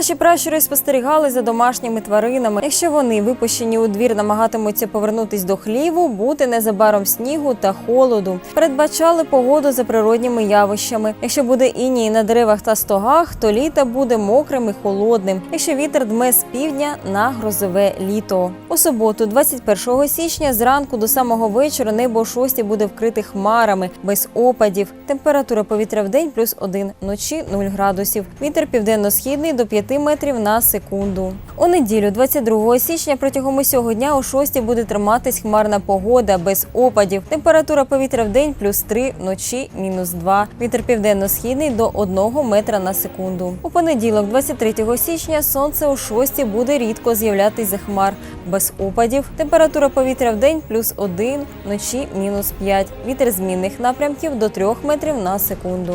Наші пращури спостерігали за домашніми тваринами. Якщо вони випущені у двір, намагатимуться повернутись до хліву, бути незабаром снігу та холоду. Передбачали погоду за природніми явищами. Якщо буде іній на деревах та стогах, то літо буде мокрим і холодним. Якщо вітер дме з півдня на грозове літо. У суботу, 21 січня, зранку до самого вечора небо о 6 буде вкрите хмарами без опадів. Температура повітря в день плюс 1, вночі 0 градусів. Вітер південно-східний до 5 метрів на секунду. У неділю, 22 січня, протягом усього дня о 6 буде триматись хмарна погода без опадів. Температура повітря в день плюс 3, вночі мінус 2. Вітер південно-східний до 1 метра на секунду. У понеділок, 23 січня, сонце о 6 буде рідко з'являтись за хмар без опадів. Температура повітря в день плюс 1, вночі мінус 5. Вітер змінних напрямків до 3 метрів на секунду.